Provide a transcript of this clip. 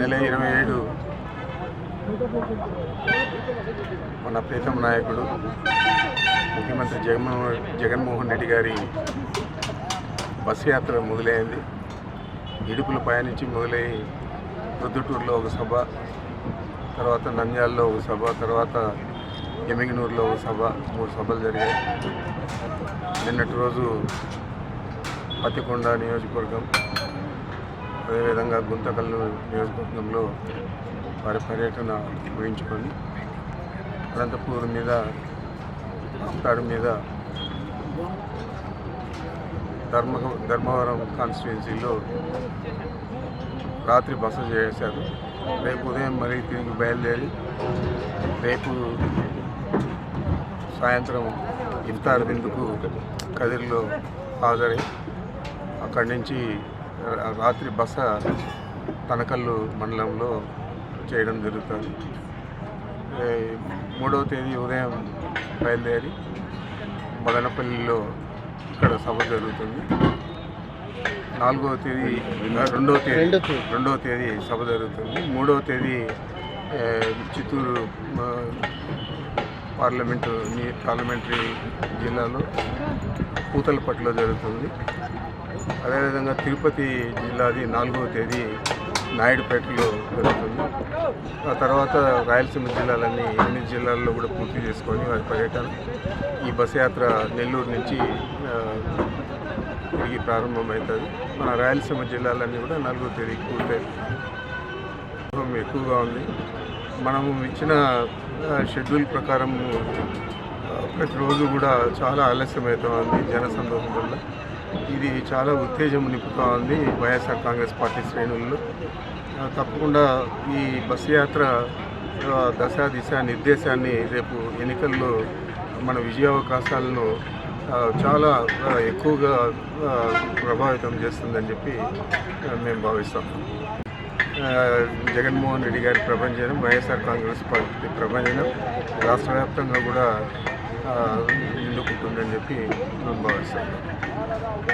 నెల ఇరవై ఏడు. మన ప్రీతం నాయకుడు ముఖ్యమంత్రి జగన్మోహన్ జగన్మోహన్ రెడ్డి గారి బస్సు యాత్ర మొదలైంది. ఇడుపులు పయనించి మొదలై ప్రొద్దుటూరులో ఒక సభ తర్వాత నంద్యాలలో ఒక సభ తర్వాత ఎమిగినూరులో ఒక సభ మూడు సభలు జరిగాయి. నిన్నటి రోజు పత్తికొండ నియోజకవర్గం అదేవిధంగా గుంతకల్లు నియోజకవర్గంలో వారి పర్యటన ముగించుకొని అనంతపూర్ మీద అంతాడు మీద ధర్మ ధర్మవరం కాన్స్టిట్యున్సీలో రాత్రి బస చేశారు. రేపు ఉదయం మరీ తిరిగి బయలుదేరి రేపు సాయంత్రం ఇఫ్తార్ విందుకు కదిరిలో హాజరై అక్కడి నుంచి రాత్రి బస తనకల్లు మండలంలో చేయడం జరుగుతుంది మూడవ తేదీ ఉదయం బయలుదేరి మదనపల్లిలో ఇక్కడ సభ జరుగుతుంది. నాలుగవ తేదీ రెండవ తేదీ రెండో తేదీ. రెండవ తేదీ సభ జరుగుతుంది. మూడవ తేదీ చిత్తూరు పార్లమెంటు పార్లమెంటరీ జిల్లాలో పూతలపట్టులో జరుగుతుంది. అదేవిధంగా తిరుపతి జిల్లాది నాలుగవ తేదీ నాయుడుపేటలో జరుగుతుంది. ఆ తర్వాత రాయలసీమ జిల్లాలన్నీ ఎనిమిది జిల్లాల్లో కూడా పూర్తి చేసుకొని వారి పర్యటన ఈ బస్ యాత్ర నెల్లూరు నుంచి తిరిగి ప్రారంభమవుతుంది. మన రాయలసీమ జిల్లాలన్నీ కూడా నాలుగో తేదీకి పూర్తయి ఎక్కువగా ఉంది. మనము ఇచ్చిన షెడ్యూల్ ప్రకారం ప్రతిరోజు కూడా చాలా ఆలస్యమవుతూ ఉంది జనసందోహం వల్ల. ఇది చాలా ఉత్తేజం నింపుతూ ఉంది వైఎస్ఆర్ కాంగ్రెస్ పార్టీ శ్రేణుల్లో. తప్పకుండా ఈ బస్సు యాత్ర దశ దిశ నిర్దేశాన్ని రేపు ఎన్నికల్లో మన విజయావకాశాలను చాలా ఎక్కువగా ప్రభావితం చేస్తుందని చెప్పి మేము భావిస్తాం. జగన్మోహన్ రెడ్డి గారి ప్రభంజనం వైఎస్ఆర్ కాంగ్రెస్ పార్టీ ప్రభంజనం రాష్ట్ర వ్యాప్తంగా కూడా ఆ, నిండుకుంటుందని చెప్పి మేము భావిస్తాం